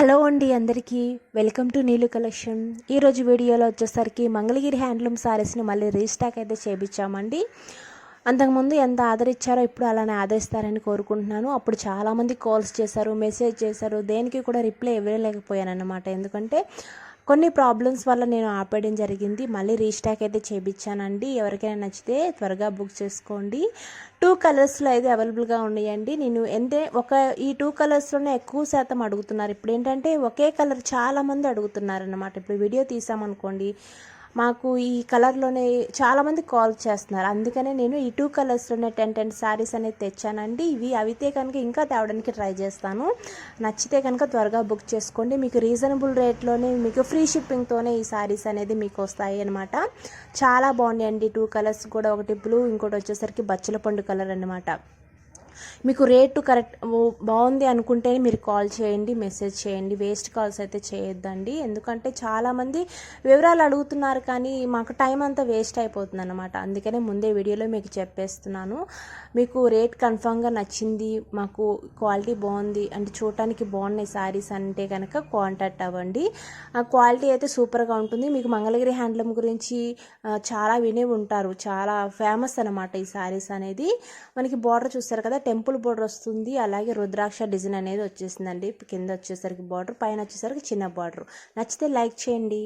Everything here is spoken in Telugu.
హలో అండి అందరికీ. Welcome to Neelu collection. ఈరోజు వీడియోలో వచ్చేసరికి మంగళగిరి హ్యాండ్లూమ్ శారీస్ని మళ్ళీ రీస్టాక్ అయితే చేపించామండి అంతకుముందు ఎంత ఆదరించారో ఇప్పుడు అలానే ఆదరిస్తారని కోరుకుంటున్నాను. అప్పుడు చాలామంది కాల్స్ చేశారు మెసేజ్ చేశారు. దేనికి కూడా రిప్లై ఇవ్వలేకపోయాను అన్నమాట ఎందుకంటే కొన్ని ప్రాబ్లమ్స్ వల్ల నేను ఆపేయడం జరిగింది. మళ్ళీ రీస్టాక్ అయితే చేయించానండి ఎవరికైనా నచ్చితే త్వరగా బుక్ చేసుకోండి. టూ కలర్స్లో అయితే అవైలబుల్గా ఉన్నాయండి. నేను ఎంతే ఒక ఈ టూ కలర్స్లోనే ఎక్కువ శాతం అడుగుతున్నారు. ఇప్పుడు ఏంటంటే ఒకే కలర్ చాలామంది అడుగుతున్నారు అన్నమాట ఇప్పుడు వీడియో తీసామనుకోండి మాకు ఈ కలర్లోనే చాలామంది కాల్ చేస్తున్నారు. అందుకనే నేను ఈ టూ కలర్స్లోనే టెన్ టెన్ శారీస్ అనేది తెచ్చానండి. ఇవి అవితే కనుక ఇంకా తేవడానికి ట్రై చేస్తాను. నచ్చితే కనుక త్వరగా బుక్ చేసుకోండి. మీకు రీజనబుల్ రేట్లోనే మీకు ఫ్రీ షిప్పింగ్తోనే ఈ శారీస్ అనేది మీకు వస్తాయి అనమాట చాలా బాగున్నాయండి. టూ కలర్స్ కూడా. ఒకటి బ్లూ ఇంకోటి వచ్చేసరికి బచ్చల పండు కలర్ అనమాట మీకు రేటు కరెక్ట్ బాగుంది అనుకుంటేనే మీరు కాల్ చేయండి మెసేజ్ చేయండి. వేస్ట్ కాల్స్ అయితే చేయొద్దండి. ఎందుకంటే చాలామంది వివరాలు అడుగుతున్నారు కానీ మాకు టైం అంతా వేస్ట్ అయిపోతుంది అనమాట అందుకనే ముందే వీడియోలో మీకు చెప్పేస్తున్నాను. మీకు రేట్ కన్ఫామ్గా నచ్చింది మాకు క్వాలిటీ బాగుంది అంటే చూడటానికి బాగున్నాయి శారీస్ అంటే కనుక కాంటాక్ట్ అవ్వండి. ఆ క్వాలిటీ అయితే సూపర్గా ఉంటుంది. మీకు మంగళగిరి హ్యాండ్లూమ్ గురించి చాలా వినే ఉంటారు. చాలా ఫేమస్ అనమాట ఈ శారీస్ అనేది. మనకి బార్డర్ చూస్తారు కదా టెంపుల్ బోర్డర్ వస్తుంది. అలాగే రుద్రాక్ష డిజైన్ అనేది వచ్చేసిందండి. కింద వచ్చేసరికి బార్డర్ పైన వచ్చేసరికి చిన్న బార్డర్. నచ్చితే లైక్ చేయండి.